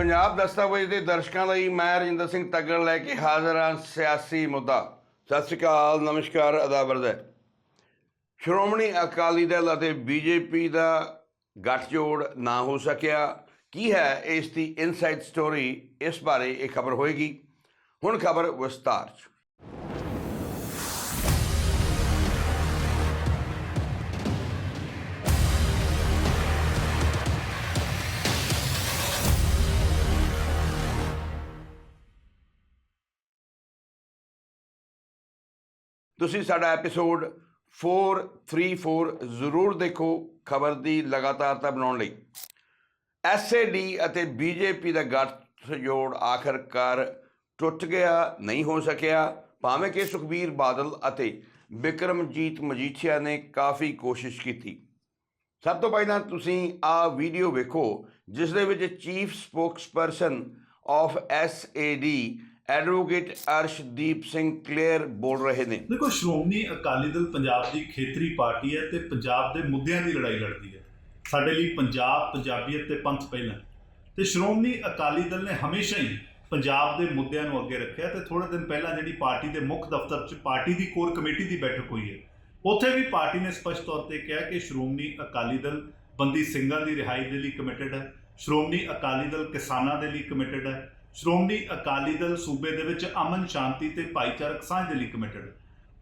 ਪੰਜਾਬ ਦਸਤਾਵੇਜ਼ ਦੇ ਦਰਸ਼ਕਾਂ ਲਈ ਮੈਂ ਰਜਿੰਦਰ ਸਿੰਘ ਤੱਗੜ ਲੈ ਕੇ ਹਾਜ਼ਰ ਹਾਂ ਸਿਆਸੀ ਮੁੱਦਾ। ਸਤਿ ਸ਼੍ਰੀ ਅਕਾਲ, ਨਮਸਕਾਰ, ਅਦਾਬਰਦ ਹੈ। ਸ਼੍ਰੋਮਣੀ ਅਕਾਲੀ ਦਲ ਅਤੇ ਬੀਜੇਪੀ ਦਾ ਗੱਠਜੋੜ ਨਾ ਹੋ ਸਕਿਆ। ਕੀ ਹੈ ਇਸ ਦੀ ਇਨਸਾਈਡ ਸਟੋਰੀ? ਇਸ ਬਾਰੇ ਇਹ ਖਬਰ ਹੋਏਗੀ। ਹੁਣ ਖਬਰ ਵਿਸਤਾਰ 'ਚ। ਤੁਸੀਂ ਸਾਡਾ ਐਪੀਸੋਡ 434 ਜ਼ਰੂਰ ਦੇਖੋ ਖਬਰ ਦੀ ਲਗਾਤਾਰਤਾ ਬਣਾਉਣ ਲਈ। ਐਸਏਡੀ ਅਤੇ ਬੀਜੇਪੀ ਦਾ ਗੱਠਜੋੜ ਆਖਰਕਾਰ ਟੁੱਟ ਗਿਆ, ਨਹੀਂ ਹੋ ਸਕਿਆ। ਭਾਵੇਂ ਕਿ ਸੁਖਬੀਰ ਬਾਦਲ ਅਤੇ ਬਿਕਰਮਜੀਤ ਮਜੀਠੀਆ ਨੇ ਕਾਫੀ ਕੋਸ਼ਿਸ਼ ਕੀਤੀ। ਸਭ ਤੋਂ ਪਹਿਲਾਂ ਤੁਸੀਂ ਆ ਵੀਡੀਓ ਵੇਖੋ, ਜਿਸ ਦੇ ਵਿੱਚ chief spokesperson of SAD advocate Arshdeep Singh clear ਬੋਲ ਰਹੇ ਨੇ। ਦੇਖੋ, ਸ਼੍ਰੋਮਣੀ ਅਕਾਲੀ ਦਲ ਪੰਜਾਬ ਦੀ ਖੇਤਰੀ ਪਾਰਟੀ ਹੈ ਤੇ ਪੰਜਾਬ ਦੇ ਮੁੱਦਿਆਂ ਦੀ ਲੜਾਈ ਲੜਦੀ ਹੈ। ਸਾਡੇ ਲਈ ਪੰਜਾਬ, ਪੰਜਾਬੀਅਤ ਤੇ ਪੰਥ ਪਹਿਲਾਂ। ਤੇ ਸ਼੍ਰੋਮਣੀ ਅਕਾਲੀ ਦਲ ਨੇ ਹਮੇਸ਼ਾ ਹੀ ਪੰਜਾਬ ਦੇ ਮੁੱਦਿਆਂ ਨੂੰ ਅੱਗੇ ਰੱਖਿਆ ਤੇ ਥੋੜੇ ਦਿਨ ਪਹਿਲਾਂ ਜਿਹੜੀ ਪਾਰਟੀ ਦੇ ਮੁੱਖ ਦਫ਼ਤਰ 'ਚ ਪਾਰਟੀ ਦੀ ਕੋਰ ਕਮੇਟੀ ਦੀ ਬੈਠਕ ਹੋਈ ਹੈ। ਉੱਥੇ ਵੀ ਪਾਰਟੀ ਨੇ ਸਪਸ਼ਟ ਤੌਰ ਤੇ ਕਿਹਾ ਕਿ ਸ਼੍ਰੋਮਣੀ ਅਕਾਲੀ ਦਲ ਬੰਦੀ ਸਿੰਘਾਂ ਦੀ ਰਿਹਾਈ ਦੇ ਲਈ ਕਮਿਟਡ ਹੈ। ਸ਼੍ਰੋਮਣੀ ਅਕਾਲੀ ਦਲ ਕਿਸਾਨਾਂ ਦੇ ਲਈ ਕਮਿਟਡ ਹੈ। ਸ਼੍ਰੋਮਣੀ ਅਕਾਲੀ ਦਲ ਸੂਬੇ ਦੇ ਵਿੱਚ ਅਮਨ ਸ਼ਾਂਤੀ ਤੇ ਭਾਈਚਾਰਕ ਸਾਂਝ ਦੇ ਲਈ ਕਮਿਟਡ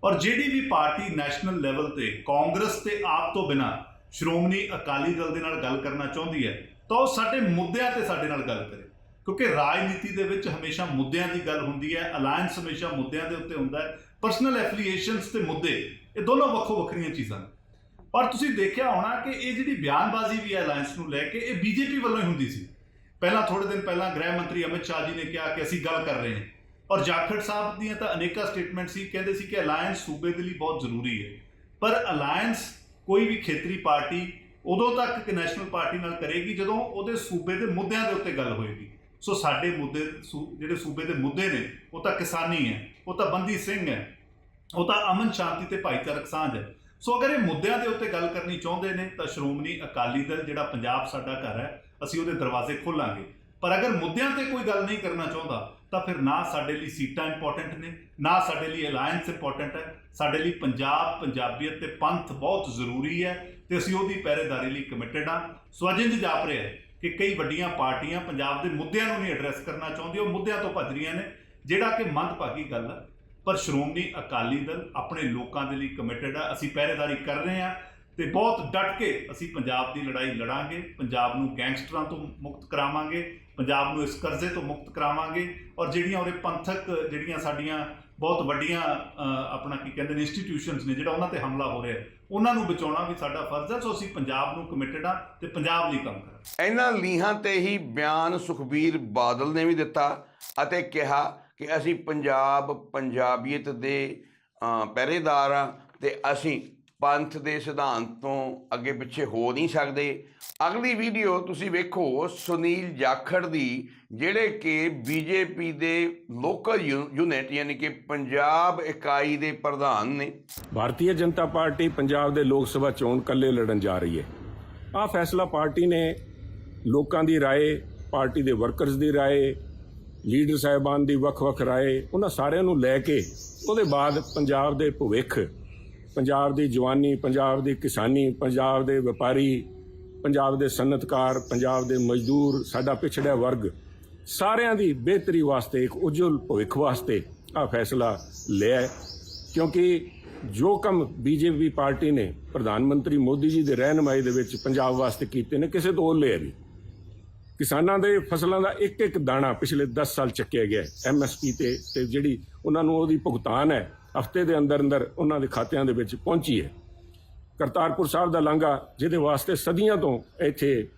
ਔਰ ਜਿਹੜੀ ਵੀ ਪਾਰਟੀ ਨੈਸ਼ਨਲ ਲੈਵਲ ਤੇ ਕਾਂਗਰਸ ਤੇ ਆਪ ਤੋਂ ਬਿਨਾ ਸ਼੍ਰੋਮਣੀ ਅਕਾਲੀ ਦਲ ਦੇ ਨਾਲ ਗੱਲ ਕਰਨਾ ਚਾਹੁੰਦੀ ਹੈ, ਤਾਂ ਉਹ ਸਾਡੇ ਮੁੱਦਿਆਂ ਤੇ ਸਾਡੇ ਨਾਲ ਗੱਲ ਕਰੇ। ਕਿਉਂਕਿ ਰਾਜਨੀਤੀ ਦੇ ਵਿੱਚ ਹਮੇਸ਼ਾ ਮੁੱਦਿਆਂ ਦੀ ਗੱਲ ਹੁੰਦੀ ਹੈ ਅਲਾਈਅੰਸ ਹਮੇਸ਼ਾ ਮੁੱਦਿਆਂ ਦੇ ਉੱਤੇ ਹੁੰਦਾ ਹੈ ਪਰਸਨਲ ਐਫੀਲੀਏਸ਼ਨਸ ਤੇ ਮੁੱਦੇ, ਇਹ ਦੋਨੋਂ ਵੱਖੋ ਵੱਖਰੀਆਂ ਚੀਜ਼ਾਂ ਨੇ। ਔਰ ਤੁਸੀਂ ਦੇਖਿਆ ਹੋਣਾ ਕਿ ਇਹ ਜਿਹੜੀ ਬਿਆਨਬਾਜ਼ੀ ਵੀ ਹੈ ਅਲਾਈਅੰਸ ਨੂੰ ਲੈ ਕੇ, ਇਹ ਬੀਜੇਪੀ ਵੱਲੋਂ ਹੀ ਹੁੰਦੀ ਸੀ। ਪਹਿਲਾਂ ਥੋੜੇ ਦਿਨ ਪਹਿਲਾਂ ਗ੍ਰਹਿ ਮੰਤਰੀ ਅਮਿਤ ਸ਼ਾਹ ਜੀ ਨੇ ਕਿਹਾ ਕਿ ਅਸੀਂ ਗੱਲ ਕਰ ਰਹੇ ਹਾਂ। ਔਰ ਜਾਖੜ ਸਾਹਿਬ ਦੀਆਂ ਤਾਂ ਅਨੇਕਾਂ ਸਟੇਟਮੈਂਟ ਸੀ, ਕਹਿੰਦੇ ਸੀ ਕਿ ਅਲਾਈਅੰਸ ਸੂਬੇ ਦੇ ਲਈ ਬਹੁਤ ਜ਼ਰੂਰੀ ਹੈ। ਪਰ ਅਲਾਈਅੰਸ ਕੋਈ ਵੀ ਖੇਤਰੀ ਪਾਰਟੀ ਉਦੋਂ ਤੱਕ ਕਿ ਨੈਸ਼ਨਲ ਪਾਰਟੀ ਨਾਲ ਕਰੇਗੀ ਜਦੋਂ ਉਹਦੇ ਸੂਬੇ ਦੇ ਮੁੱਦਿਆਂ ਦੇ ਉੱਤੇ ਗੱਲ ਹੋਏਗੀ। ਸੋ ਸਾਡੇ ਮੁੱਦੇ, ਸੂ- ਜਿਹੜੇ ਸੂਬੇ ਦੇ ਮੁੱਦੇ ਨੇ, ਉਹ ਤਾਂ ਕਿਸਾਨੀ ਹੈ, ਉਹ ਤਾਂ ਬੰਦੀ ਸਿੰਘ ਹੈ, ਉਹ ਤਾਂ ਅਮਨ ਸ਼ਾਂਤੀ ਤੇ ਭਾਈਚਾਰਕ ਸਾਂਝ ਹੈ। ਸੋ ਅਗਰ ਇਹ ਮੁੱਦਿਆਂ ਦੇ ਉੱਤੇ ਗੱਲ ਕਰਨੀ ਚਾਹੁੰਦੇ ਨੇ ਤਾਂ ਸ਼੍ਰੋਮਣੀ ਅਕਾਲੀ ਦਲ, ਜਿਹੜਾ ਪੰਜਾਬ ਸਾਡਾ ਘਰ ਹੈ ਅਸੀਂ ਉਹਦੇ ਦਰਵਾਜ਼ੇ ਖੋਲਾਂਗੇ। ਪਰ ਅਗਰ ਮੁੱਦਿਆਂ ਤੇ ਕੋਈ ਗੱਲ ਨਹੀਂ ਕਰਨਾ ਚਾਹੁੰਦਾ, ਤਾਂ ਫਿਰ ਨਾ ਸਾਡੇ ਲਈ ਸੀਟਾਂ ਇੰਪੋਰਟੈਂਟ ਨੇ, ਨਾ ਸਾਡੇ ਲਈ ਅਲਾਈਅੰਸ ਇੰਪੋਰਟੈਂਟ ਹੈ। ਸਾਡੇ ਲਈ ਪੰਜਾਬ, ਪੰਜਾਬੀਅਤ ਤੇ ਪੰਥ ਬਹੁਤ ਜ਼ਰੂਰੀ ਹੈ ਤੇ ਅਸੀਂ ਉਹਦੀ ਪਹਿਰੇਦਾਰੀ ਲਈ ਕਮਿਟਡ ਹਾਂ। ਸੋ ਅਜਿੰਜ ਜਾਪ ਰਿਹਾ ਹੈ ਕਿ ਕਈ ਵੱਡੀਆਂ ਪਾਰਟੀਆਂ ਪੰਜਾਬ ਦੇ ਮੁੱਦਿਆਂ ਨੂੰ ਨਹੀਂ ਐਡਰੈਸ ਕਰਨਾ ਚਾਹੁੰਦੀਆਂ, ਉਹ ਮੁੱਦਿਆਂ ਤੋਂ ਭੱਜ ਰਹੀਆਂ ਨੇ, ਜਿਹੜਾ ਕਿ ਮੰਦਭਾਗੀ ਗੱਲ ਹੈ। ਪਰ ਸ਼੍ਰੋਮਣੀ ਅਕਾਲੀ ਦਲ ਆਪਣੇ ਲੋਕਾਂ ਦੇ ਲਈ ਕਮਿਟਡ ਆ ਅਸੀਂ ਪਹਿਰੇਦਾਰੀ ਕਰ ਰਹੇ ਹਾਂ। ਤੇ ਬਹੁਤ ਡਟ ਕੇ ਅਸੀਂ ਪੰਜਾਬ ਦੀ ਲੜਾਈ ਲੜਾਂਗੇ, ਪੰਜਾਬ ਨੂੰ ਗੈਂਗਸਟਰਾਂ ਤੋਂ ਮੁਕਤ ਕਰਾਵਾਂਗੇ, ਪੰਜਾਬ ਨੂੰ ਇਸ ਕਰਜ਼ੇ ਤੋਂ ਮੁਕਤ ਕਰਾਵਾਂਗੇ ਔਰ ਜਿਹੜੀਆਂ ਉਹਦੇ ਪੰਥਕ ਜਿਹੜੀਆਂ ਸਾਡੀਆਂ ਬਹੁਤ ਵੱਡੀਆਂ ਆਪਣਾ ਕੀ ਕਹਿੰਦੇ ਨੇ ਇੰਸਟੀਟਿਊਸ਼ਨਸ ਨੇ ਜਿਹੜਾ ਉਹਨਾਂ ਤੇ ਹਮਲਾ ਹੋ ਰਿਹਾ, ਉਹਨਾਂ ਨੂੰ ਬਚਾਉਣਾ ਵੀ ਸਾਡਾ ਫਰਜ਼ ਹੈ, ਸੋ ਅਸੀਂ ਪੰਜਾਬ ਨੂੰ ਕਮਿਟਡ ਆ ਤੇ ਪੰਜਾਬ ਲਈ ਕੰਮ ਕਰਾਂਗੇ। ਇਹਨਾਂ ਲੀਹਾਂ ਤੇ ਹੀ ਬਿਆਨ ਸੁਖਬੀਰ ਬਾਦਲ ਨੇ ਵੀ ਦਿੱਤਾ ਅਤੇ ਕਿਹਾ ਕਿ ਅਸੀਂ ਪੰਜਾਬ, ਪੰਜਾਬੀਅਤ ਦੇ ਪਹਿਰੇਦਾਰ ਆ ਤੇ ਅਸੀਂ ਪੰਥ ਦੇ ਸਿਧਾਂਤ ਤੋਂ ਅੱਗੇ ਪਿੱਛੇ ਹੋ ਨਹੀਂ ਸਕਦੇ ਅਗਲੀ ਵੀਡੀਓ ਤੁਸੀਂ ਵੇਖੋ ਸੁਨੀਲ ਜਾਖੜ ਦੀ ਜਿਹੜੇ ਕਿ ਬੀਜੇਪੀ ਦੇ ਲੋਕਲ ਯੂਨਿਟ ਯਾਨੀ ਕਿ ਪੰਜਾਬ ਇਕਾਈ ਦੇ ਪ੍ਰਧਾਨ ਨੇ ਭਾਰਤੀ ਜਨਤਾ ਪਾਰਟੀ ਪੰਜਾਬ ਦੇ ਲੋਕ ਸਭਾ ਚੋਣ ਕੱਲੇ ਲੜਨ ਜਾ ਰਹੀ ਹੈ ਆਹ ਫੈਸਲਾ ਪਾਰਟੀ ਨੇ ਲੋਕਾਂ ਦੀ رائے ਪਾਰਟੀ ਦੇ ਵਰਕਰਸ ਦੀ رائے ਲੀਡਰ ਸਾਹਿਬਾਨ ਦੀ ਵੱਖ-ਵੱਖ رائے ਉਹਨਾਂ ਸਾਰਿਆਂ ਨੂੰ ਲੈ ਕੇ ਉਹਦੇ ਬਾਅਦ ਪੰਜਾਬ ਦੇ ਭਵਿੱਖ ਪੰਜਾਬ ਦੀ ਜਵਾਨੀ, ਪੰਜਾਬ ਦੀ ਕਿਸਾਨੀ, ਪੰਜਾਬ ਦੇ ਵਪਾਰੀ, ਪੰਜਾਬ ਦੇ ਸਨਅਤਕਾਰ, ਪੰਜਾਬ ਦੇ ਮਜ਼ਦੂਰ, ਸਾਡਾ ਪਿਛੜਿਆ ਵਰਗ, ਸਾਰਿਆਂ ਦੀ ਬਿਹਤਰੀ ਵਾਸਤੇ, ਇੱਕ ਉਜਵਲ ਭਵਿੱਖ ਵਾਸਤੇ ਆ ਫੈਸਲਾ ਲਿਆ ਕਿਉਂਕਿ ਜੋ ਕੰਮ ਬੀਜੇਪੀ ਪਾਰਟੀ ਨੇ, ਪ੍ਰਧਾਨ ਮੰਤਰੀ ਮੋਦੀ ਜੀ ਦੇ ਰਹਿਨਮਾਈ ਦੇ ਵਿੱਚ ਪੰਜਾਬ ਵਾਸਤੇ ਕੀਤੇ ਨੇ, ਕਿਸੇ ਤੋਂ ਉਹਲੇ ਨਹੀਂ। ਕਿਸਾਨਾਂ ਦੇ ਫਸਲਾਂ ਦਾ ਇੱਕ ਇੱਕ ਦਾਣਾ ਪਿਛਲੇ 10 ਸਾਲ ਚੱਕਿਆ ਗਿਆ ਐਮਐਸਪੀ ਤੇ ਤੇ ਜਿਹੜੀ ਉਹਨਾਂ ਨੂੰ ਉਹਦੀ ਭੁਗਤਾਨ ਹੈ ਹਫ਼ਤੇ ਦੇ ਅੰਦਰ ਅੰਦਰ ਉਹਨਾਂ ਦੇ ਖਾਤਿਆਂ ਦੇ ਵਿੱਚ ਪਹੁੰਚੀ ਹੈ। ਕਰਤਾਰਪੁਰ ਸਾਹਿਬ ਦਾ ਲਾਂਘਾ, ਜਿਹਦੇ ਵਾਸਤੇ ਸਦੀਆਂ ਤੋਂ ਇੱਥੇ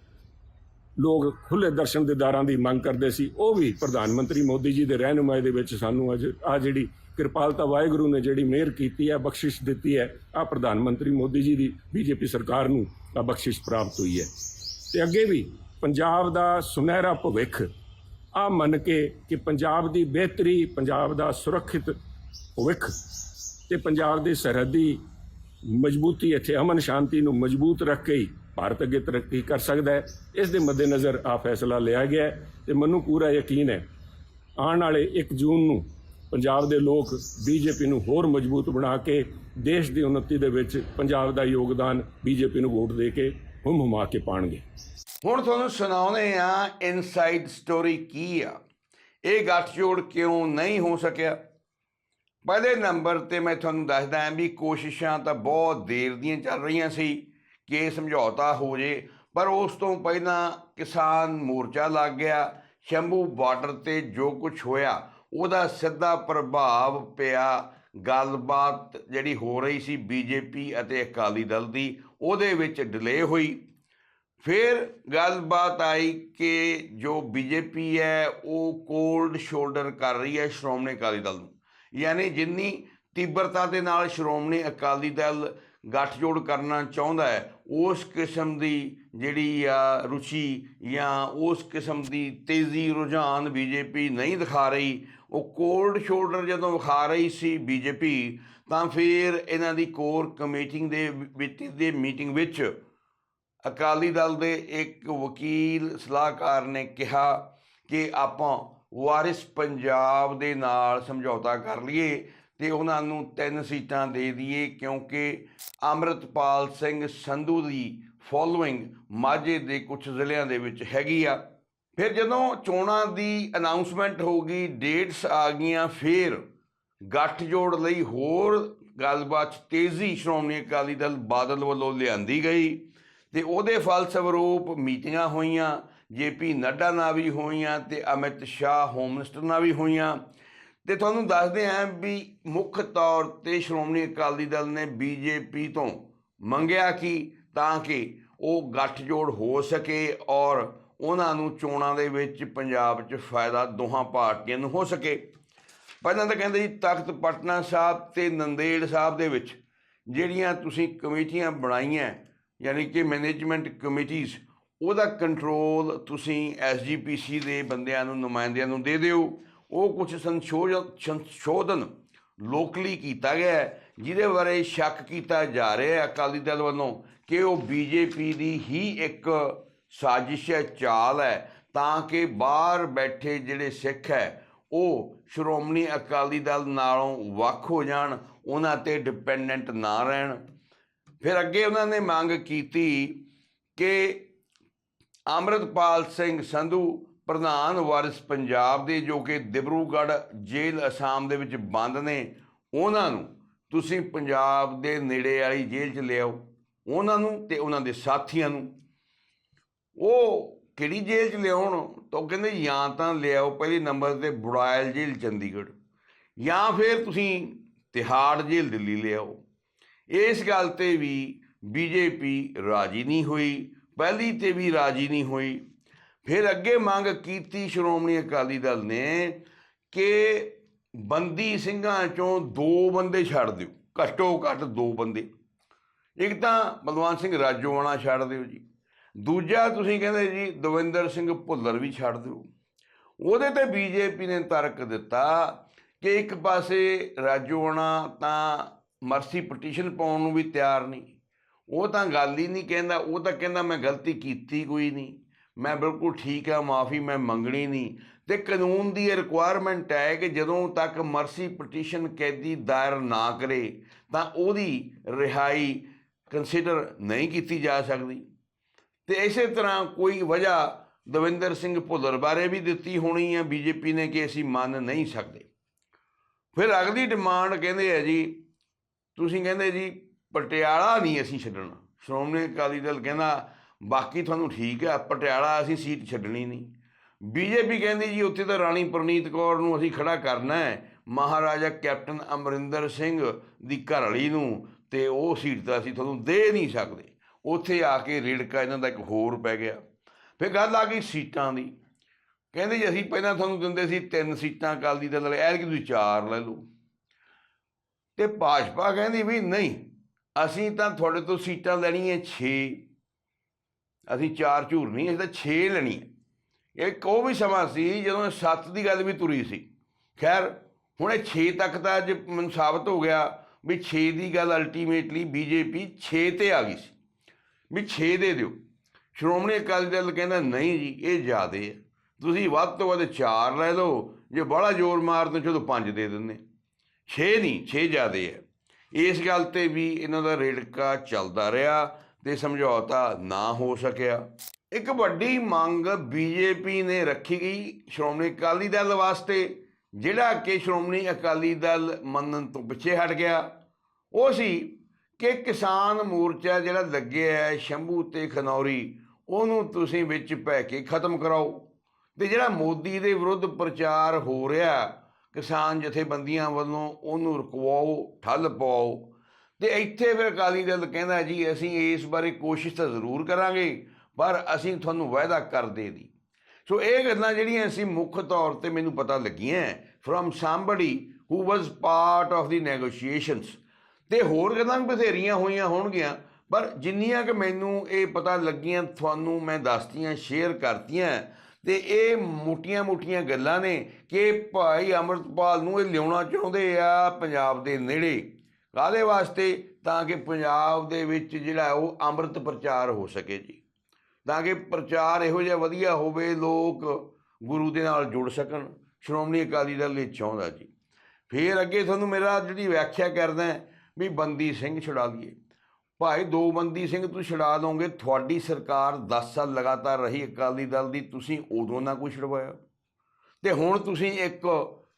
ਲੋਕ ਖੁੱਲੇ ਦਰਸ਼ਨ ਦੇਦਾਰਾਂ ਦੀ ਮੰਗ ਕਰਦੇ ਸੀ, ਉਹ ਵੀ ਪ੍ਰਧਾਨ ਮੰਤਰੀ ਮੋਦੀ ਜੀ ਦੇ ਰਹਿਨੁਮਾਈ ਦੇ ਵਿੱਚ ਸਾਨੂੰ ਅੱਜ ਆ ਜਿਹੜੀ ਕਿਰਪਾਲਤਾ ਵਾਹਿਗੁਰੂ ਨੇ ਜਿਹੜੀ ਮਿਹਰ ਕੀਤੀ ਹੈ, ਬਖਸ਼ਿਸ਼ ਦਿੱਤੀ ਹੈ ਆ ਪ੍ਰਧਾਨ ਮੰਤਰੀ ਮੋਦੀ ਜੀ ਦੀ, ਬੀਜੇਪੀ ਸਰਕਾਰ ਨੂੰ ਆ ਬਖਸ਼ਿਸ਼ ਪ੍ਰਾਪਤ ਹੋਈ ਹੈ। ਤੇ ਅੱਗੇ ਵੀ ਪੰਜਾਬ ਦਾ ਸੁਨਹਿਰਾ ਭਵਿੱਖ ਆ ਮੰਨ ਕੇ ਕਿ ਪੰਜਾਬ ਦੀ ਬਿਹਤਰੀ, ਪੰਜਾਬ ਦਾ ਸੁਰੱਖਿਅਤ ਭਵਿੱਖ ਤੇ ਪੰਜਾਬ ਦੀ ਸਰਹੱਦੀ ਮਜ਼ਬੂਤੀ ਇੱਥੇ ਅਮਨ ਸ਼ਾਂਤੀ ਨੂੰ ਮਜ਼ਬੂਤ ਰੱਖ ਕੇ ਹੀ ਭਾਰਤ ਅੱਗੇ ਤਰੱਕੀ ਕਰ ਸਕਦਾ ਹੈ। ਇਸ ਦੇ ਮੱਦੇਨਜ਼ਰ ਆ ਫੈਸਲਾ ਲਿਆ ਗਿਆ ਹੈ ਤੇ ਮੈਨੂੰ ਪੂਰਾ ਯਕੀਨ ਹੈ, ਆਉਣ ਵਾਲੇ 1 ਜੂਨ ਨੂੰ ਪੰਜਾਬ ਦੇ ਲੋਕ ਬੀਜੇਪੀ ਨੂੰ ਹੋਰ ਮਜ਼ਬੂਤ ਬਣਾ ਕੇ ਦੇਸ਼ ਦੀ ਉન્નਤੀ ਦੇ ਵਿੱਚ ਪੰਜਾਬ ਦਾ ਯੋਗਦਾਨ ਬੀਜੇਪੀ ਨੂੰ ਵੋਟ ਦੇ ਕੇ ਹੁਮ ਹੁਮਾ ਕੇ ਪਾਣਗੇ। ਹੁਣ ਤੁਹਾਨੂੰ ਸੁਣਾਉਂਦੇ ਆ ਇਨਸਾਈਡ ਸਟੋਰੀ ਕੀ ਆ। ਇਹ ਗੱਠਜੋੜ ਕਿਉਂ ਨਹੀਂ ਹੋ ਸਕਿਆ? ਪਹਿਲੇ ਨੰਬਰ ਤੇ ਮੈਂ ਤੁਹਾਨੂੰ ਦੱਸਦਾ ਹਾਂ ਵੀ ਕੋਸ਼ਿਸ਼ਾਂ ਤਾਂ ਬਹੁਤ ਦੇਰ ਦੀਆਂ ਚੱਲ ਰਹੀਆਂ ਸੀ, ਕਿ ਸਮਝੌਤਾ ਹੋ ਜੇ, ਪਰ ਉਸ ਤੋਂ ਪਹਿਲਾਂ ਕਿਸਾਨ ਮੋਰਚਾ ਲੱਗ ਗਿਆ, ਸ਼ੰਭੂ ਬਾਰਡਰ ਤੇ ਜੋ ਕੁਝ ਹੋਇਆ, ਉਹਦਾ ਸਿੱਧਾ ਪ੍ਰਭਾਵ ਪਿਆ, ਗੱਲਬਾਤ ਜਿਹੜੀ ਹੋ ਰਹੀ ਸੀ ਬੀਜੇਪੀ ਅਤੇ ਅਕਾਲੀ ਦਲ ਦੀ, ਉਹਦੇ ਵਿੱਚ ਡਿਲੇ ਹੋਈ। ਫਿਰ ਗੱਲਬਾਤ ਆਈ ਕਿ ਜੋ ਬੀਜੇਪੀ ਹੈ, ਉਹ ਕੋਲਡ ਸ਼ੋਲਡਰ ਕਰ ਰਹੀ ਹੈ ਸ਼੍ਰੋਮਣੀ ਅਕਾਲੀ ਦਲ ਨੂੰ। ਯਾਨੀ ਜਿੰਨੀ ਤੀਬਰਤਾ ਦੇ ਨਾਲ ਸ਼੍ਰੋਮਣੀ ਅਕਾਲੀ ਦਲ ਗੱਠਜੋੜ ਕਰਨਾ ਚਾਹੁੰਦਾ ਹੈ, ਉਸ ਕਿਸਮ ਦੀ ਜਿਹੜੀ ਆ ਰੁਚੀ ਜਾਂ ਉਸ ਕਿਸਮ ਦੀ ਤੇਜ਼ੀ ਰੁਝਾਨ ਬੀਜੇਪੀ ਨਹੀਂ ਦਿਖਾ ਰਹੀ, ਉਹ ਕੋਲਡ ਸ਼ੋਲਡਰ ਜਦੋਂ ਵਿਖਾ ਰਹੀ ਸੀ ਬੀਜੇਪੀ, ਤਾਂ ਫਿਰ ਇਹਨਾਂ ਦੀ ਕੋਰ ਕਮੇਟਿੰਗ ਦੇ ਵਿੱਚ ਦੇ ਮੀਟਿੰਗ ਵਿੱਚ ਅਕਾਲੀ ਦਲ ਦੇ ਇੱਕ ਵਕੀਲ ਸਲਾਹਕਾਰ ਨੇ ਕਿਹਾ ਕਿ ਆਪਾਂ ਵਾਰਿਸ ਪੰਜਾਬ ਦੇ ਨਾਲ ਸਮਝੌਤਾ ਕਰ ਲਈਏ ਤੇ ਉਹਨਾਂ ਨੂੰ ਤਿੰਨ ਸੀਟਾਂ ਦੇ ਦਈਏ ਕਿਉਂਕਿ ਅੰਮ੍ਰਿਤਪਾਲ ਸਿੰਘ ਸੰਧੂ ਦੀ ਫੋਲੋਇੰਗ ਮਾਝੇ ਦੇ ਕੁਝ ਜ਼ਿਲ੍ਹਿਆਂ ਦੇ ਵਿੱਚ ਹੈਗੀ ਆ। ਫਿਰ ਜਦੋਂ ਚੋਣਾਂ ਦੀ ਅਨਾਉਂਸਮੈਂਟ ਹੋ ਗਈ ਡੇਟਸ ਆ ਗਈਆਂ, ਫਿਰ ਗੱਠਜੋੜ ਲਈ ਹੋਰ ਗੱਲਬਾਤ 'ਚ ਤੇਜ਼ੀ ਸ਼੍ਰੋਮਣੀ ਅਕਾਲੀ ਦਲ ਬਾਦਲ ਵੱਲੋਂ ਲਿਆਂਦੀ ਗਈ ਤੇ ਉਹਦੇ ਫਲਸਵਰੂਪ ਮੀਟਿੰਗਾਂ ਹੋਈਆਂ। ਜੇਪੀ ਨੱਡਾ ਨਾਲ ਵੀ ਹੋਈਆਂ ਤੇ ਅਮਿਤ ਸ਼ਾਹ ਹੋਮ ਮਿਨਿਸਟਰ ਨਾਲ ਵੀ ਹੋਈਆਂ। ਤੇ ਤੁਹਾਨੂੰ ਦੱਸਦੇ ਹਾਂ ਵੀ ਮੁੱਖ ਤੌਰ ਤੇ ਸ਼੍ਰੋਮਣੀ ਅਕਾਲੀ ਦਲ ਨੇ ਬੀਜੇਪੀ ਤੋਂ ਮੰਗਿਆ ਕਿ ਤਾਂ ਕਿ ਉਹ ਗੱਠਜੋੜ ਹੋ ਸਕੇ ਔਰ ਉਹਨਾਂ ਨੂੰ ਚੋਣਾਂ ਦੇ ਵਿੱਚ ਪੰਜਾਬ 'ਚ ਫਾਇਦਾ ਦੋਹਾਂ ਪਾਰਟੀਆਂ ਨੂੰ ਹੋ ਸਕੇ। ਪਹਿਲਾਂ ਤਾਂ ਕਹਿੰਦੇ ਜੀ, ਤਖਤ ਪਟਨਾ ਸਾਹਿਬ ਤੇ ਨੰਦੇੜ ਸਾਹਿਬ ਦੇ ਵਿੱਚ ਜਿਹੜੀਆਂ ਤੁਸੀਂ ਕਮੇਟੀਆਂ ਬਣਾਈਆਂ, ਯਾਨੀ ਕਿ ਮੈਨੇਜਮੈਂਟ ਕਮੇਟੀਆਂ ਉਹਦਾ ਕੰਟਰੋਲ ਤੁਸੀਂ ਐਸਜੀਪੀਸੀ ਦੇ ਬੰਦਿਆਂ ਨੂੰ, ਨੁਮਾਇੰਦਿਆਂ ਨੂੰ ਦੇ ਦਿਓ। ਉਹ ਕੁਝ ਸੰਸ਼ੋਧਨ ਸੰਸ਼ੋਧਨ ਲੋਕਲੀ ਕੀਤਾ ਗਿਆ ਜਿਹਦੇ ਬਾਰੇ ਸ਼ੱਕ ਕੀਤਾ ਜਾ ਰਿਹਾ ਹੈ ਅਕਾਲੀ ਦਲ ਵੱਲੋਂ ਕਿ ਉਹ ਬੀਜੇਪੀ ਦੀ ਹੀ ਇੱਕ ਸਾਜ਼ਿਸ਼ ਹੈ, ਚਾਲ ਹੈ, ਤਾਂ ਕਿ ਬਾਹਰ ਬੈਠੇ ਜਿਹੜੇ ਸਿੱਖ ਹੈ, ਉਹ ਸ਼੍ਰੋਮਣੀ ਅਕਾਲੀ ਦਲ ਨਾਲੋਂ ਵੱਖ ਹੋ ਜਾਣ, ਉਹਨਾਂ ਤੇ ਡਿਪੈਂਡੈਂਟ ਨਾ ਰਹਿਣ। ਫਿਰ ਅੱਗੇ ਉਹਨਾਂ ਨੇ ਮੰਗ ਕੀਤੀ ਕਿ ਅੰਮ੍ਰਿਤਪਾਲ ਸਿੰਘ ਸੰਧੂ, ਪ੍ਰਧਾਨ ਵਾਰਿਸ ਪੰਜਾਬ ਦੇ, ਜੋ ਕਿ ਦਿਬਰੂਗੜ੍ਹ ਜੇਲ੍ਹ ਅਸਾਮ ਦੇ ਵਿੱਚ ਬੰਦ ਨੇ, ਉਹਨਾਂ ਨੂੰ ਤੁਸੀਂ ਪੰਜਾਬ ਦੇ ਨੇੜੇ ਵਾਲੀ ਜੇਲ੍ਹ 'ਚ ਲਿਆਓ ਉਹਨਾਂ ਨੂੰ ਤੇ ਉਹਨਾਂ ਦੇ ਸਾਥੀਆਂ ਨੂੰ। ਉਹ ਕਿਹੜੀ ਜੇਲ੍ਹ 'ਚ ਲਿਆਉਣ? ਤਾਂ ਉਹ ਕਹਿੰਦੇ ਜਾਂ ਤਾਂ ਲਿਆਓ ਪਹਿਲੇ ਨੰਬਰ ਤੇ ਬੁੜਾਇਲ ਜੇਲ੍ਹ, ਚੰਡੀਗੜ੍ਹ। ਜਾਂ ਫਿਰ ਤੁਸੀਂ ਤਿਹਾੜ ਜੇਲ੍ਹ ਦਿੱਲੀ ਲਿਆਓ ਇਸ ਗੱਲ ਤੇ ਵੀ ਬੀਜੇਪੀ ਰਾਜੀ ਨਹੀਂ ਹੋਈ। ਪਹਿਲੀ ਤੇ ਵੀ ਰਾਜੀ ਨਹੀਂ ਹੋਈ। ਫਿਰ ਅੱਗੇ ਮੰਗ ਕੀਤੀ ਸ਼੍ਰੋਮਣੀ ਅਕਾਲੀ ਦਲ ਨੇ ਕਿ ਬੰਦੀ ਸਿੰਘਾਂ ਚੋਂ ਦੋ ਬੰਦੇ ਛੱਡ ਦਿਓ। ਘੱਟੋ ਘੱਟ ਦੋ ਬੰਦੇ। ਇੱਕ ਤਾਂ ਬਲਵੰਤ ਸਿੰਘ ਰਾਜੋਆਣਾ ਛੱਡ ਦਿਓ ਜੀ। ਦੂਜਾ ਤੁਸੀਂ ਕਹਿੰਦੇ ਜੀ ਦਵਿੰਦਰ ਸਿੰਘ ਭੁੱਲਰ ਵੀ ਛੱਡ ਦਿਓ। ਉਹਦੇ ਤੇ ਬੀਜੇਪੀ ਨੇ ਤਰਕ ਦਿੱਤਾ ਕਿ ਇੱਕ ਪਾਸੇ ਰਾਜੋਆਣਾ ਤਾਂ ਮਰਸੀ ਪਟੀਸ਼ਨ ਪਾਉਣ ਨੂੰ ਵੀ ਤਿਆਰ ਨਹੀਂ। ਉਹ ਤਾਂ ਗੱਲ ਹੀ ਨਹੀਂ ਕਹਿੰਦਾ, ਉਹ ਤਾਂ ਕਹਿੰਦਾ ਮੈਂ ਗਲਤੀ ਕੀਤੀ ਕੋਈ ਨਹੀਂ। ਮੈਂ ਬਿਲਕੁਲ ਠੀਕ ਆ ਮਾਫੀ ਮੈਂ ਮੰਗਣੀ ਨਹੀਂ। ਤੇ ਕਾਨੂੰਨ ਦੀ ਰਿਕੁਆਇਰਮੈਂਟ ਹੈ ਕਿ ਜਦੋਂ ਤੱਕ ਮਰਸੀ ਪਟੀਸ਼ਨ ਕੈਦੀ ਦਾਇਰ ਨਾ ਕਰੇ, ਤਾਂ ਉਹਦੀ ਰਿਹਾਈ ਕੰਸੀਡਰ ਨਹੀਂ ਕੀਤੀ ਜਾ ਸਕਦੀ। ਤੇ ਇਸੇ ਤਰ੍ਹਾਂ ਕੋਈ ਵਜ੍ਹਾ ਦਵਿੰਦਰ ਸਿੰਘ ਭੁੱਲਰ ਬਾਰੇ ਵੀ ਦਿੱਤੀ ਹੋਣੀ ਹੈ, ਬੀਜੇਪੀ ਨੇ ਕਿ ਅਸੀਂ ਮੰਨ ਨਹੀਂ ਸਕਦੇ। ਫਿਰ ਅਗਲੀ ਡਿਮਾਂਡ ਕਹਿੰਦੇ ਆ ਜੀ, ਤੁਸੀਂ ਕਹਿੰਦੇ ਜੀ ਪਟਿਆਲਾ ਨਹੀਂ ਅਸੀਂ ਛੱਡਣਾ। ਸ਼੍ਰੋਮਣੀ ਅਕਾਲੀ ਦਲ ਕਹਿੰਦਾ, ਬਾਕੀ ਤੁਹਾਨੂੰ ਠੀਕ ਆ, ਪਟਿਆਲਾ ਅਸੀਂ ਸੀਟ ਛੱਡਣੀ ਨਹੀਂ। ਬੀਜੇਪੀ ਕਹਿੰਦੀ, ਜੀ, ਉੱਥੇ ਤਾਂ ਰਾਣੀ ਪ੍ਰਨੀਤ ਕੌਰ ਨੂੰ ਅਸੀਂ ਖੜਾ ਕਰਨਾ ਹੈ। ਮਹਾਰਾਜਾ ਕੈਪਟਨ ਅਮਰਿੰਦਰ ਸਿੰਘ ਦੀ ਘਰਵਾਲੀ ਨੂੰ ਤੇ ਉਹ ਸੀਟ ਤਾਂ ਅਸੀਂ ਤੁਹਾਨੂੰ ਦੇ ਨਹੀਂ ਸਕਦੇ। ਉੱਥੇ ਆ ਕੇ ਰੇੜਕਾ ਇਹਨਾਂ ਦਾ ਇੱਕ ਹੋਰ ਪੈ ਗਿਆ। ਫਿਰ ਗੱਲ ਆ ਗਈ ਸੀਟਾਂ ਦੀ। ਕਹਿੰਦੇ ਜੀ, ਅਸੀਂ ਪਹਿਲਾਂ ਤੁਹਾਨੂੰ ਦਿੰਦੇ ਸੀ ਤਿੰਨ ਸੀਟਾਂ ਅਕਾਲੀ ਦਲ ਵਾਲੇ ਐਰ ਕਿ ਤੁਸੀਂ ਚਾਰ ਲੈ ਲਓ। ਤੇ ਭਾਜਪਾ ਕਹਿੰਦੀ ਵੀ ਨਹੀਂ ਅਸੀਂ ਤਾਂ ਤੁਹਾਡੇ ਤੋਂ ਸੀਟਾਂ ਲੈਣੀਆਂ 6 ਅਸੀਂ ਚਾਰ ਝੂਰ ਨਹੀਂ, ਅਸੀਂ ਤਾਂ 6 ਲੈਣੀਆਂ ਇੱਕ ਉਹ ਵੀ ਸਮਾਂ ਸੀ ਜਦੋਂ 7 ਦੀ ਗੱਲ ਵੀ ਤੁਰੀ ਸੀ। ਖੈਰ, ਹੁਣ ਇਹ 6 ਤੱਕ ਤਾਂ ਅੱਜ ਮੈਨੂੰ ਸਾਬਤ ਹੋ ਗਿਆ ਵੀ 6 ਦੀ ਗੱਲ ਅਲਟੀਮੇਟਲੀ ਬੀਜੇਪੀ 6 ਤੇ ਆ ਗਈ ਸੀ। ਵੀ 6 ਦੇ ਦਿਓ। ਸ਼੍ਰੋਮਣੀ ਅਕਾਲੀ ਦਲ ਕਹਿੰਦਾ, ਨਹੀਂ ਜੀ, ਇਹ ਜ਼ਿਆਦੇ ਹੈ ਤੁਸੀਂ ਵੱਧ ਤੋਂ ਵੱਧ 4 ਲੈ ਲਓ। ਜੇ ਬੜਾ ਜ਼ੋਰ ਮਾਰ ਦੋ ਚਲੋ 5 ਦੇ ਦਿੰਦੇ 6 ਨਹੀਂ 6 ਜ਼ਿਆਦੇ ਹੈ ਇਸ ਗੱਲ ਤੇ ਵੀ ਇਹਨਾਂ ਦਾ ਰੇੜਕਾ ਚੱਲਦਾ ਰਿਹਾ ਤੇ ਸਮਝੌਤਾ ਨਾ ਹੋ ਸਕਿਆ। ਇੱਕ ਵੱਡੀ ਮੰਗ ਬੀਜੇਪੀ ਨੇ ਰੱਖੀ ਗਈ ਸ਼੍ਰੋਮਣੀ ਅਕਾਲੀ ਦਲ ਵਾਸਤੇ, ਜਿਹੜਾ ਕਿ ਸ਼੍ਰੋਮਣੀ ਅਕਾਲੀ ਦਲ ਮੰਨਣ ਤੋਂ ਪਿੱਛੇ ਹਟ ਗਿਆ। ਉਹ ਸੀ ਕਿ ਕਿਸਾਨ ਮੋਰਚਾ ਜਿਹੜਾ ਲੱਗਿਆ ਹੈ ਸ਼ੰਭੂ ਤੇ ਖਨੌਰੀ, ਉਹਨੂੰ ਤੁਸੀਂ ਵਿੱਚ ਪੈ ਕੇ ਖਤਮ ਕਰਾਓ। ਤੇ ਜਿਹੜਾ ਮੋਦੀ ਦੇ ਵਿਰੁੱਧ ਪ੍ਰਚਾਰ ਹੋ ਰਿਹਾ ਕਿਸਾਨ ਜਥੇਬੰਦੀਆਂ ਵੱਲੋਂ ਉਹਨੂੰ ਰੁਕਵਾਓ, ਠੱਲ ਪਾਓ। ਤੇ ਇੱਥੇ ਫਿਰ ਅਕਾਲੀ ਦਲ ਕਹਿੰਦਾ ਜੀ, ਅਸੀਂ ਇਸ ਬਾਰੇ ਕੋਸ਼ਿਸ਼ ਤਾਂ ਜ਼ਰੂਰ ਕਰਾਂਗੇ, ਪਰ ਅਸੀਂ ਤੁਹਾਨੂੰ ਵਾਅਦਾ ਕਰਦੇ ਦੀ ਸੋ ਇਹ ਗੱਲਾਂ ਜਿਹੜੀਆਂ ਅਸੀਂ ਮੁੱਖ ਤੌਰ ਤੇ ਮੈਨੂੰ ਪਤਾ ਲੱਗੀਆਂ from somebody who was part of the negotiations ਤੇ ਹੋਰ ਗੱਲਾਂ ਵੀ ਬਥੇਰੀਆਂ ਹੋਈਆਂ ਹੋਣਗੀਆਂ, ਪਰ ਜਿੰਨੀਆਂ ਕਿ ਮੈਨੂੰ ਇਹ ਪਤਾ ਲੱਗੀਆਂ, ਤੁਹਾਨੂੰ ਮੈਂ ਦੱਸਤੀਆਂ ਸ਼ੇਅਰ ਕਰਤੀਆਂ ਤੇ ਇਹ ਮੋਟੀਆਂ-ਮੋਟੀਆਂ ਗੱਲਾਂ ਨੇ ਕਿ ਭਾਈ ਅਮਰਤਪਾਲ ਨੂੰ ਇਹ ਲਿਆਉਣਾ ਚਾਹੁੰਦੇ ਆ ਪੰਜਾਬ ਦੇ ਨੇੜੇ। ਕਾਹਦੇ ਵਾਸਤੇ? ਤਾਂ ਕਿ ਪੰਜਾਬ ਦੇ ਵਿੱਚ ਜਿਹੜਾ ਉਹ ਅੰਮ੍ਰਿਤ ਪ੍ਰਚਾਰ ਹੋ ਸਕੇ ਜੀ। ਤਾਂ ਕਿ ਪ੍ਰਚਾਰ ਇਹੋ ਜਿਹਾ ਵਧੀਆ ਹੋਵੇ, ਲੋਕ ਗੁਰੂ ਦੇ ਨਾਲ ਜੁੜ ਸਕਣ। ਸ਼੍ਰੋਮਣੀ ਅਕਾਲੀ ਦਲ ਇਹ ਚਾਹੁੰਦਾ ਜੀ। ਫਿਰ ਅੱਗੇ ਤੁਹਾਨੂੰ ਮੇਰਾ ਜਿਹੜੀ ਵਿਆਖਿਆ ਕਰਦਾ ਵੀ ਬੰਦੀ ਸਿੰਘ ਛੁਡਾ ਲਈਏ। ਭਾਈ ਦੋ ਬੰਦੀ ਸਿੰਘ, ਤੁਸੀਂ ਛੁਡਾ ਦੋਗੇ। ਤੁਹਾਡੀ ਸਰਕਾਰ 10 ਸਾਲ ਲਗਾਤਾਰ ਰਹੀ ਅਕਾਲੀ ਦਲ ਦੀ, ਤੁਸੀਂ ਉਦੋਂ ਨਾ ਕੋਈ ਛੁਡਵਾਇਆ। ਤੇ ਹੁਣ ਤੁਸੀਂ ਇੱਕ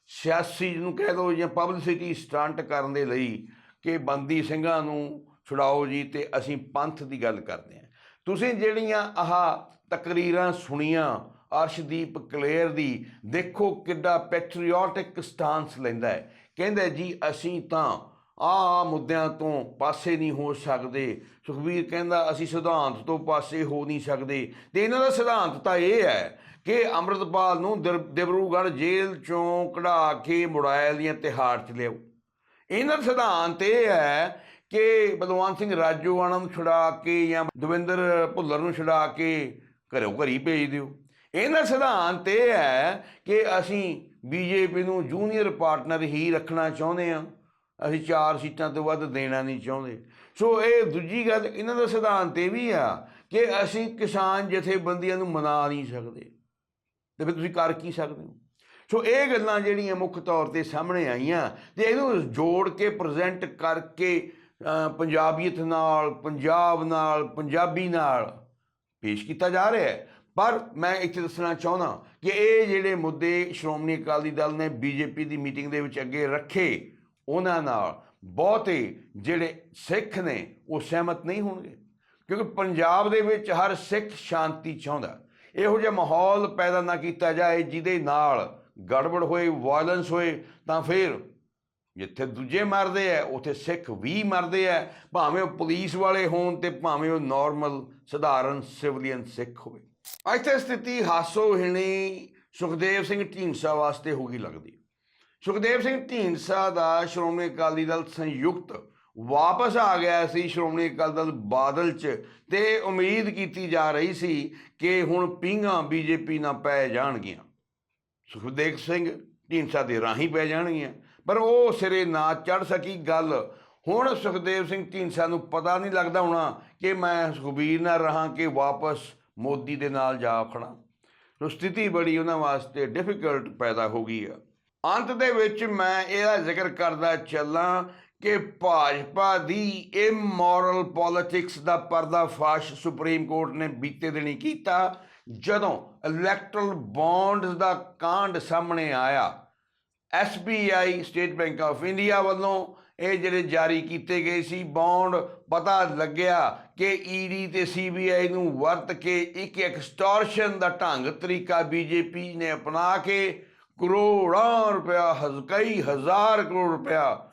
ਸਿਆਸੀ ਨੂੰ ਕਹਿ ਲਓ ਜਾਂ ਪਬਲਿਸਿਟੀ ਸਟੰਟ ਕਰਨ ਦੇ ਲਈ ਕਿ ਬੰਦੀ ਸਿੰਘਾਂ ਨੂੰ ਛੁਡਾਓ ਜੀ, ਤੇ ਅਸੀਂ ਪੰਥ ਦੀ ਗੱਲ ਕਰਦੇ ਹਾਂ। ਤੁਸੀਂ ਜਿਹੜੀਆਂ ਆਹ ਤਕਰੀਰਾਂ ਸੁਣੀਆਂ, ਅਰਸ਼ਦੀਪ ਕਲੇਰ ਦੀ, ਦੇਖੋ ਕਿੱਡਾ ਪੈਟਰੀਓਟਿਕ ਸਟਾਂਸ ਲੈਂਦਾ ਹੈ। ਕਹਿੰਦਾ ਜੀ ਅਸੀਂ ਤਾਂ ਆ ਮੁੱਦਿਆਂ ਤੋਂ ਪਾਸੇ ਨਹੀਂ ਹੋ ਸਕਦੇ। ਸੁਖਬੀਰ ਕਹਿੰਦਾ, ਅਸੀਂ ਸਿਧਾਂਤ ਤੋਂ ਪਾਸੇ ਹੋ ਨਹੀਂ ਸਕਦੇ। ਤੇ ਇਹਨਾਂ ਦਾ ਸਿਧਾਂਤ ਤਾਂ ਇਹ ਹੈ ਕਿ ਅੰਮ੍ਰਿਤਪਾਲ ਨੂੰ ਦਿਰ- ਦਿਬਰੂਗੜ੍ਹ ਜੇਲ੍ਹ ਚੋਂ ਕਢਾ ਕੇ ਮੁੜਾਇਲ ਦੀਆਂ ਤਿਹਾੜ ਚ ਲਿਆਓ। ਇਹਨਾਂ ਦਾ ਸਿਧਾਂਤ ਇਹ ਹੈ ਕਿ ਬਲਵੰਤ ਸਿੰਘ ਰਾਜੋਆਣਾ ਨੂੰ ਛੁਡਾ ਕੇ ਜਾਂ ਦਵਿੰਦਰ ਭੁੱਲਰ ਨੂੰ ਛੁਡਾ ਕੇ ਘਰੋਂ ਘਰੀ ਭੇਜ ਦਿਓ। ਇਹਨਾਂ ਸਿਧਾਂਤ ਇਹ ਹੈ ਕਿ ਅਸੀਂ ਬੀਜੇਪੀ ਨੂੰ ਜੂਨੀਅਰ ਪਾਰਟਨਰ ਹੀ ਰੱਖਣਾ ਚਾਹੁੰਦੇ ਹਾਂ। ਅਸੀਂ ਚਾਰ ਸੀਟਾਂ ਤੋਂ ਵੱਧ ਦੇਣਾ ਨਹੀਂ ਚਾਹੁੰਦੇ। ਸੋ ਇਹ ਦੂਜੀ ਗੱਲ ਇਹਨਾਂ ਦਾ ਸਿਧਾਂਤ ਇਹ ਵੀ ਆ ਕਿ ਅਸੀਂ ਕਿਸਾਨ ਜਥੇਬੰਦੀਆਂ ਨੂੰ ਮਨਾ ਨਹੀਂ ਸਕਦੇ। ਤੇ ਫਿਰ ਤੁਸੀਂ ਕਰ ਕੀ ਸਕਦੇ ਹੋ? ਸੋ ਇਹ ਗੱਲਾਂ ਜਿਹੜੀਆਂ ਮੁੱਖ ਤੌਰ ਤੇ ਸਾਹਮਣੇ ਆਈਆਂ ਤੇ ਇਹਨੂੰ ਜੋੜ ਕੇ ਪ੍ਰੈਜ਼ੈਂਟ ਕਰਕੇ ਪੰਜਾਬੀਅਤ ਨਾਲ, ਪੰਜਾਬ ਨਾਲ, ਪੰਜਾਬੀ ਨਾਲ ਪੇਸ਼ ਕੀਤਾ ਜਾ ਰਿਹਾ ਹੈ। ਪਰ ਮੈਂ ਇੱਥੇ ਦੱਸਣਾ ਚਾਹੁੰਦਾ ਕਿ ਇਹ ਜਿਹੜੇ ਮੁੱਦੇ ਸ਼੍ਰੋਮਣੀ ਅਕਾਲੀ ਦਲ ਨੇ ਬੀਜੇਪੀ ਦੀ ਮੀਟਿੰਗ ਦੇ ਵਿੱਚ ਅੱਗੇ ਰੱਖੇ ਉਹਨਾਂ ਨਾਲ ਬਹੁਤੇ ਜਿਹੜੇ ਸਿੱਖ ਨੇ, ਉਹ ਸਹਿਮਤ ਨਹੀਂ ਹੋਣਗੇ। ਕਿਉਂਕਿ ਪੰਜਾਬ ਦੇ ਵਿੱਚ ਹਰ ਸਿੱਖ ਸ਼ਾਂਤੀ ਚਾਹੁੰਦਾ। ਇਹੋ ਜਿਹਾ ਮਾਹੌਲ ਪੈਦਾ ਨਾ ਕੀਤਾ ਜਾਏ, ਜਿਹਦੇ ਨਾਲ ਗੜਬੜ ਹੋਏ ਵਾਇਲੈਂਸ ਹੋਏ, ਤਾਂ ਫਿਰ ਜਿੱਥੇ ਦੂਜੇ ਮਰਦੇ ਆ ਉੱਥੇ ਸਿੱਖ ਵੀ ਮਰਦੇ ਆ ਭਾਵੇਂ ਉਹ ਪੁਲਿਸ ਵਾਲੇ ਹੋਣ ਤੇ ਭਾਵੇਂ ਉਹ ਨਾਰਮਲ ਸਧਾਰਨ ਸਿਵਲੀਅਨ ਸਿੱਖ ਹੋਵੇ। ਇੱਥੇ ਸਥਿਤੀ ਹਾਸੋਹੀਣੀ ਸੁਖਦੇਵ ਸਿੰਘ ਢੀਂਡਸਾ ਵਾਸਤੇ ਹੋ ਗਈ ਲੱਗਦੀ। ਸੁਖਦੇਵ ਸਿੰਘ ਢੀਂਡਸਾ ਦਾ ਸ਼੍ਰੋਮਣੀ ਅਕਾਲੀ ਦਲ ਸੰਯੁਕਤ ਵਾਪਸ ਆ ਗਿਆ ਸੀ ਸ਼੍ਰੋਮਣੀ ਅਕਾਲੀ ਦਲ ਬਾਦਲ ਚ ਤੇ ਉਮੀਦ ਕੀਤੀ ਜਾ ਰਹੀ ਸੀ ਕਿ ਹੁਣ ਪੀਂਘਾਂ ਬੀਜੇਪੀ ਨਾਲ ਪੈ ਜਾਣਗੀਆਂ। ਸੁਖਦੇਵ ਸਿੰਘ ਢੀਂਡਸਾ ਦੇ ਰਾਹੀਂ ਪੈ ਜਾਣਗੀਆਂ। ਪਰ ਉਹ ਸਿਰੇ ਨਾ ਚੜ ਸਕੀ ਗੱਲ। ਹੁਣ ਸੁਖਦੇਵ ਸਿੰਘ ਢੀਂਡਸਾ ਨੂੰ ਪਤਾ ਨਹੀਂ ਲੱਗਦਾ ਹੋਣਾ ਕਿ ਮੈਂ ਸੁਖਬੀਰ ਨਾਲ ਰਹਾ ਕਿ ਵਾਪਸ ਮੋਦੀ ਦੇ ਨਾਲ ਜਾ ਖੜਾ ਸੋ ਸਥਿਤੀ ਬੜੀ ਉਹਨਾਂ ਵਾਸਤੇ ਡਿਫਿਕਲਟ ਪੈਦਾ ਹੋ ਗਈ ਆ। ਅੰਤ ਦੇ ਵਿੱਚ ਮੈਂ ਇਹਦਾ ਜ਼ਿਕਰ ਕਰਦਾ ਚੱਲਾਂ ਕਿ ਭਾਜਪਾ ਦੀ ਇਮੋਰਲ ਪੋਲਿਟਿਕਸ ਦਾ ਪਰਦਾਫਾਸ਼ ਸੁਪਰੀਮ ਕੋਰਟ ਨੇ ਬੀਤੇ ਦਿਨੀ ਕੀਤਾ, ਜਦੋਂ ਇਲੈਕਟਰਲ ਬੌਂਡਸ ਦਾ ਕਾਂਡ ਸਾਹਮਣੇ ਆਇਆ। SBI state bank of India ਵੱਲੋਂ ਇਹ ਜਿਹੜੇ ਜਾਰੀ ਕੀਤੇ ਗਏ ਸੀ ਬੌਂਡ ਪਤਾ ਲੱਗਿਆ ਕਿ ਈਡੀ ਤੇ ਸੀਬੀਆਈ ਨੂੰ ਵਰਤ ਕੇ ਇੱਕ ਐਕਸਟੋਰਸ਼ਨ ਦਾ ਢੰਗ ਤਰੀਕਾ ਬੀਜੇਪੀ ਨੇ ਅਪਣਾ ਕੇ ਕਰੋੜਾਂ ਰੁਪਇਆ ਹਜ਼ ਹਜ਼ਾਰ ਕਰੋੜ ਰੁਪਇਆ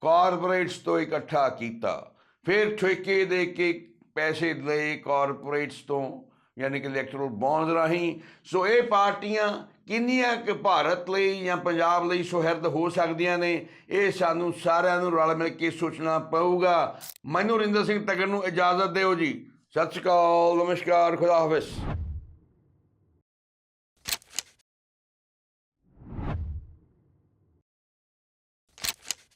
ਕਾਰਪੋਰੇਟਸ ਤੋਂ ਇਕੱਠਾ ਕੀਤਾ। ਫਿਰ ਠੇਕੇ ਦੇ ਕੇ ਪੈਸੇ ਲਏ ਕਾਰਪੋਰੇਟਸ ਤੋਂ, ਯਾਨੀ ਕਿ ਇਲੈਕਟਰਲ ਬੌਂਡਸ ਰਾਹੀਂ। ਸੋ ਇਹ ਪਾਰਟੀਆਂ ਕਿੰਨੀਆਂ ਕਿ ਭਾਰਤ ਲਈ ਜਾਂ ਪੰਜਾਬ ਲਈ ਸੁਹਿਰਦ ਹੋ ਸਕਦੀਆਂ ਨੇ, ਇਹ ਸਾਨੂੰ ਸਾਰਿਆਂ ਨੂੰ ਰਲ ਮਿਲ ਕੇ ਸੋਚਣਾ ਪਊਗਾ। ਮੈਨੂੰ ਰਿੰਦਰ ਸਿੰਘ ਤਗੜ ਨੂੰ ਇਜਾਜ਼ਤ ਦਿਓ ਜੀ। ਸਤਿ ਸ਼੍ਰੀ ਅਕਾਲ, ਨਮਸਕਾਰ, ਖੁਦਾ ਹਾਫਿਜ਼।